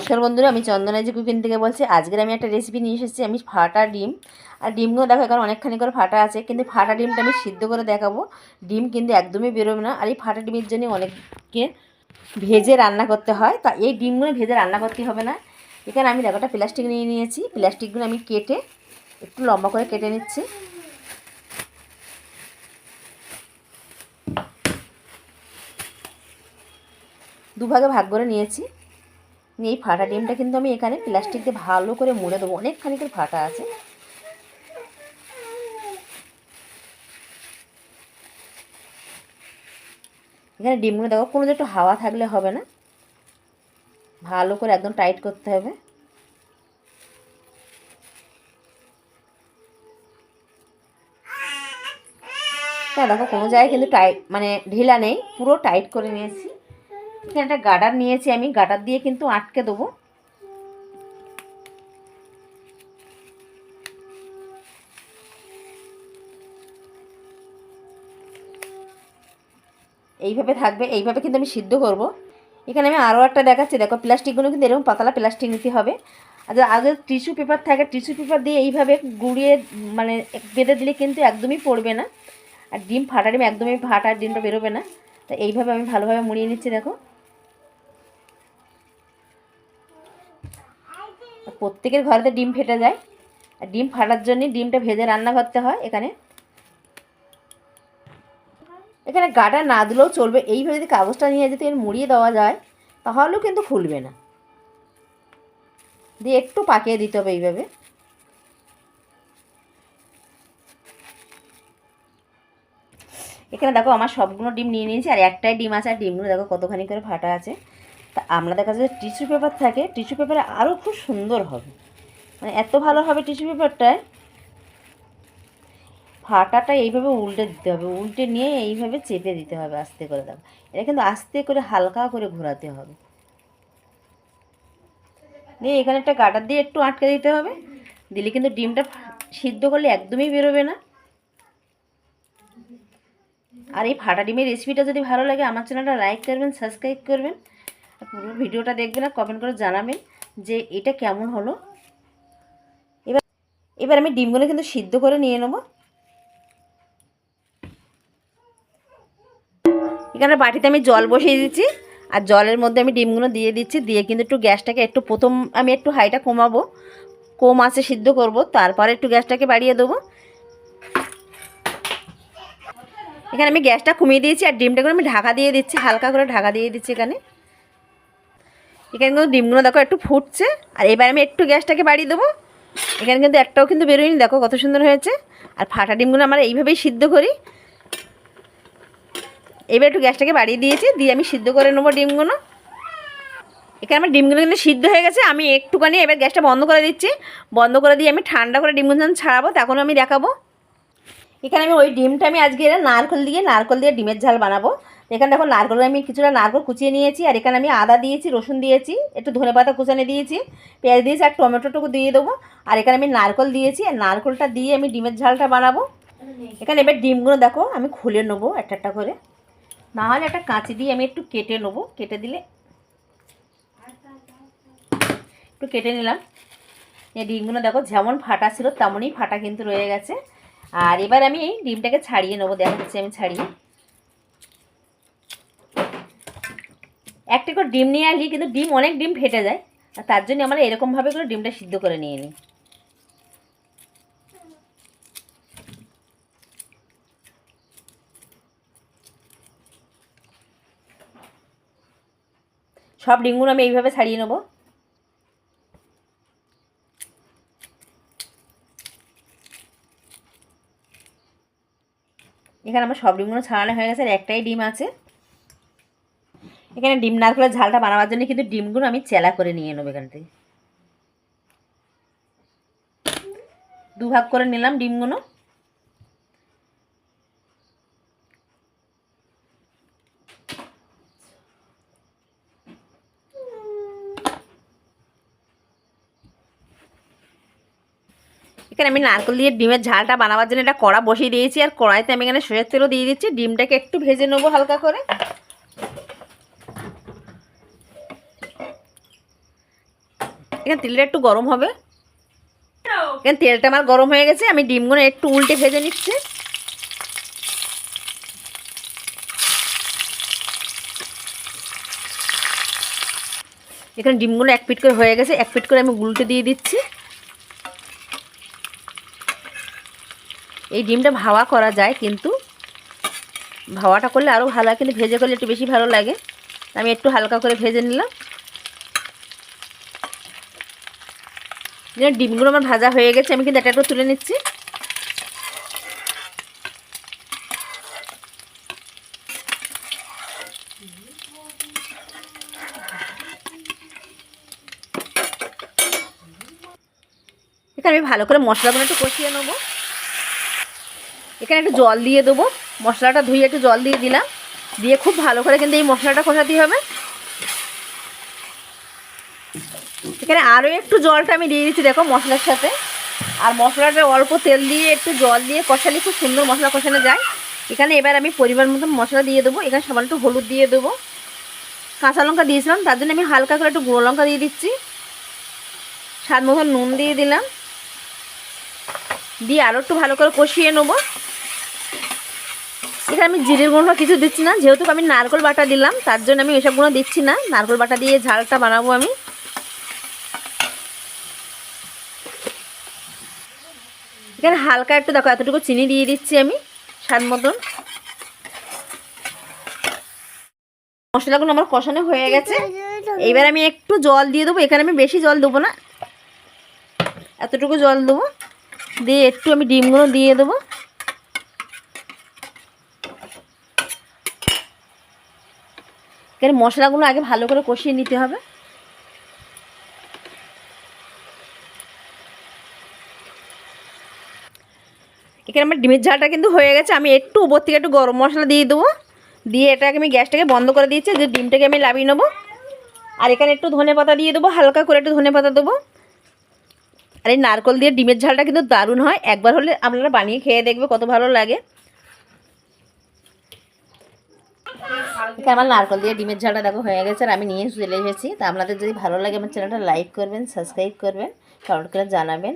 নমস্কার বন্ধুরা, আমি চন্দনাজি কুকিং থেকে বলছি, আজকের আমি একটা রেসিপি নিয়ে এসেছি, আমি ফাটা ডিম। আর ডিমগুলো দেখো, এখানে অনেকখানি করে ফাটা আছে, কিন্তু ফাটা ডিমটা আমি সিদ্ধ করে দেখাবো। ডিম কিন্তু একদমই বেরোবে না, আর এই ফাটা ডিমের জন্য অনেককে ভেজে রান্না করতে হয়। তা এই ডিমগুলো ভেজে রান্না করতে হবে না। এখানে আমি দেখো, একটা প্লাস্টিক নিয়ে নিয়েছি। প্লাস্টিকগুলো আমি কেটে, একটু লম্বা করে কেটে নিচ্ছি। দুভাগে ভাগ করে নিয়েছি। নিয়ে এই ফাটা ডিমটা কিন্তু আমি এখানে প্লাস্টিক দিয়ে ভালো করে মুড়ে দেবো। অনেকখানি করে ফাটা আছে। এখানে ডিমগুলো দেখো, কোনো একটু হাওয়া থাকলে হবে না। ভালো করে একদম টাইট করতে হবে। হ্যাঁ দেখো, কোনো জায়গায় কিন্তু টাইট মানে ঢিলা নেই, পুরো টাইট করে নিয়েছি। এখানে একটা গার্ডার নিয়েছি, আমি গাডার দিয়ে কিন্তু আটকে দেবো। এইভাবে থাকবে, এইভাবে কিন্তু আমি সিদ্ধ করব। এখানে আমি আরও একটা দেখাচ্ছি, দেখো প্লাস্টিকগুলো কিন্তু এরকম পাতলা প্লাস্টিক নিতে হবে। আর যদি আগে টিস্যু পেপার থাকে, টিস্যু পেপার দিয়ে এইভাবে গুঁড়িয়ে মানে বেঁধে দিলে কিন্তু একদমই পড়বে না। আর ডিম ফাটা ডিম একদমই ফাটা ডিমটা বেরোবে না। তো এইভাবে আমি ভালোভাবে মুড়িয়ে নিচ্ছি, দেখো। প্রত্যেকের ঘরেতে ডিম ফেটে যায়। আর ডিম ফাটার জন্যই ডিমটা ভেজে রান্না করতে হয় এখানে। এখানে গাটা না দিলেও চলবে। এইভাবে যদি কাগজটা নিয়ে যদি মুড়িয়ে দেওয়া যায়, তাহলেও কিন্তু ফুলবে না। দিয়ে একটু পাকিয়ে দিতে হবে এইভাবে। এখানে দেখো আমার সবগুলো ডিম নিয়ে নিয়েছি, আর একটাই ডিম আছে, আর ডিমগুলো দেখো কতখানি করে ফাটা আছে। তা আমরা দেখা যাচ্ছে টিস্যু পেপার থাকে, টিস্যু পেপারে আরও খুব সুন্দর হবে। মানে এত ভালো হবে টিস্যু পেপারটায়। ফাটাটা এইভাবে উল্টে দিতে হবে, উল্টে নিয়ে এইভাবে চেপে দিতে হবে, আস্তে করে দেখো। এটা কিন্তু আস্তে করে হালকা করে ঘোরাতে হবে। দিয়ে এখানে একটা গাটার দিয়ে একটু আটকে দিতে হবে। দিলে কিন্তু ডিমটা সিদ্ধ করলে একদমই বেরোবে না। আর এই ফাটা ডিমের রেসিপিটা যদি ভালো লাগে, আমার চ্যানেলটা লাইক করবেন, সাবস্ক্রাইব করবেন। পুরো ভিডিওটা দেখবেন আর কমেন্ট করে জানাবেন যে এটা কেমন হলো। এবার এবার আমি ডিমগুলো কিন্তু সিদ্ধ করে নিয়ে নেব। এখানে বাটিতে আমি জল বসিয়ে দিচ্ছি, আর জলের মধ্যে আমি ডিমগুলো দিয়ে দিচ্ছি, দিয়ে কিন্তু একটু গ্যাসটাকে একটু প্রথম আমি একটু হাইটা কমাবো। কম আছে সিদ্ধ করব, তারপরে একটু গ্যাসটাকে বাড়িয়ে দেবো। এখানে আমি গ্যাসটা কমিয়ে দিয়েছি, আর ডিমটা করে আমি ঢাকা দিয়ে দিচ্ছি, হালকা করে ঢাকা দিয়ে দিচ্ছি এখানে। এখানে কিন্তু ডিমগুলো দেখো একটু ফুটছে। আর এবার আমি একটু গ্যাসটাকে বাড়িয়ে দেবো। এখানে কিন্তু একটাও কিন্তু বেরোয়নি, দেখো কত সুন্দর হয়েছে। আর ফাটা ডিমগুলো আমরা এইভাবেই সিদ্ধ করি। এবার একটু গ্যাসটাকে বাড়িয়ে দিয়েছি, দিয়ে আমি সিদ্ধ করে নেব ডিমগুলো। এখানে আমার ডিমগুলো কিন্তু সিদ্ধ হয়ে গেছে, আমি একটুখানি এবার গ্যাসটা বন্ধ করে দিচ্ছি। বন্ধ করে দিয়ে আমি ঠান্ডা করে ডিমগুলো যখন ছাড়াবো তখন আমি দেখাবো। এখানে আমি ওই ডিমটা আমি আজকে নারকল দিয়ে নারকল দিয়ে ডিমের ঝাল বানাবো। এখানে দেখো নারকল, আমি কিছুটা নারকল কুচিয়ে নিয়েছি, আর এখানে আমি আদা দিয়েছি, রসুন দিয়েছি, একটু ধনে পাতা কুচানে দিয়েছি, পেঁয়াজ দিয়েছি, আর টমেটোটুকু দিয়ে দেবো, আর এখানে আমি নারকল দিয়েছি, আর নারকলটা দিয়ে আমি ডিমের ঝালটা বানাবো। এখানে এবার ডিমগুলো দেখো, আমি খুলে নেব একটা একটা করে। না হলে একটা কাঁচি দিয়ে আমি একটু কেটে নেব, কেটে দিলে একটু কেটে নিলাম। এই ডিমগুলো দেখো, যেমন ফাটা ছিল, তেমনই ফাটা কিন্তু রয়ে গেছে। আর এবার আমি এই ডিমটাকে ছাড়িয়ে নেব দেখা যাচ্ছে আমি ছাড়িয়ে। একটা করে ডিম নিয়ে আসি কিন্তু ডিম অনেক ডিম ফেটে যায়। আর তার জন্য আমরা এরকমভাবে করে ডিমটা সিদ্ধ করে নিয়ে নিই। সব ডিমগুলো আমি এইভাবে ছাড়িয়ে নেব। এখানে আমার সব ডিমগুলো ছাড়ানো হয়ে গেছে, আর একটাই ডিম আছে। এখানে ডিম নারকেলের ঝালটা বানাবার জন্য কিন্তু ডিমগুলো আমি চেলা করে নিয়ে নেব এখান থেকে। দুভাগ করে নিলাম ডিমগুলো। এখানে আমি নারকেল দিয়ে ডিমের ঝালটা বানাবার জন্য এটা কড়া বসিয়ে দিয়েছি, আর কড়াইতে আমি এখানে সরষের তেলও দিয়ে দিচ্ছি। ডিমটাকে একটু ভেজে নেব হালকা করে। এখানে তেলটা একটু গরম হবে। এখানে তেলটা আমার গরম হয়ে গেছে, আমি ডিমগুলো একটু উল্টে ভেজে নিচ্ছি। এখানে ডিমগুলো এক পিট করে হয়ে গেছে, এক পিট করে আমি উল্টে দিয়ে দিচ্ছি। এই ডিমটা ভাওয়া করা যায়, কিন্তু ভাওয়াটা করলে আরও ভালো কিন্তু ভেজে করলে একটু বেশি ভালো লাগে। আমি একটু হালকা করে ভেজে নিলাম। যেন ডিমগুলো আমার ভাজা হয়ে গেছে, আমি কিন্তু এটা একটু তুলে নিচ্ছি। এখানে আমি ভালো করে মশলাগুলো একটু কষিয়ে নেব। এখানে একটু জল দিয়ে দেবো। মশলাটা ধুয়ে একটু জল দিয়ে দিলাম। দিয়ে খুব ভালো করে কিন্তু এই মশলাটা কষাতে হবে। এখানে আরও একটু জলটা আমি দিয়ে দিচ্ছি, দেখো মশলার সাথে। আর মশলাটা অল্প তেল দিয়ে, একটু জল দিয়ে কষালে খুব সুন্দর মশলা কষানো যায়। এখানে এবার আমি পরিমাণ মতন মশলা দিয়ে দেবো। এখানে সামান্য একটু হলুদ দিয়ে দেবো। কাঁচা লঙ্কা দিয়েছিলাম, তার জন্য আমি হালকা করে একটু গুঁড়ো লঙ্কা দিয়ে দিচ্ছি। স্বাদ মতো নুন দিয়ে দিলাম। দিয়ে আরও একটু ভালো করে কষিয়ে নেব। এখানে আমি জিরের গুঁড়ো কিছু দিচ্ছি না, যেহেতু আমি নারকল বাটা দিলাম, তার জন্য আমি এসব গুঁড়ো দিচ্ছি না। নারকল বাটা দিয়ে ঝালটা বানাবো আমি। এখানে হালকা একটু দেখো, এতটুকু চিনি দিয়ে দিচ্ছি আমি, স্বাদ মতন। মশলাগুলো আমার কষানো হয়ে গেছে। এইবার আমি একটু জল দিয়ে দেবো, এখানে আমি বেশি জল দেবো না। এতটুকু জল দেবো, দিয়ে একটু আমি ডিমগুলো দিয়ে দেবো। এখানে মশলাগুলো আগে ভালো করে কষিয়ে নিতে হবে। এখানে আমার ডিমের ঝালটা কিন্তু হয়ে গেছে। আমি একটু উপর থেকে একটু গরম মশলা দিয়ে দেবো। দিয়ে এটাকে আমি গ্যাসটাকে বন্ধ করে দিয়েছি। যে ডিমটাকে আমি লাভিয়ে নেব। আর এখানে একটু ধনে পাতা দিয়ে দেবো। হালকা করে একটু ধনে পাতা দেবো। আর এই নারকল দিয়ে ডিমের ঝালটা কিন্তু দারুণ হয়। একবার হলে আপনারা বানিয়ে খেয়ে দেখবে কত ভালো লাগে। এখানে আমার নারকল দিয়ে ডিমের ঝালটা দেখো হয়ে গেছে। আর আমি নিয়ে চলে এসেছি। তা আপনাদের যদি ভালো লাগে আমার চ্যানেলটা, লাইক করবেন, সাবস্ক্রাইব করবেন, কমেন্ট করে জানাবেন।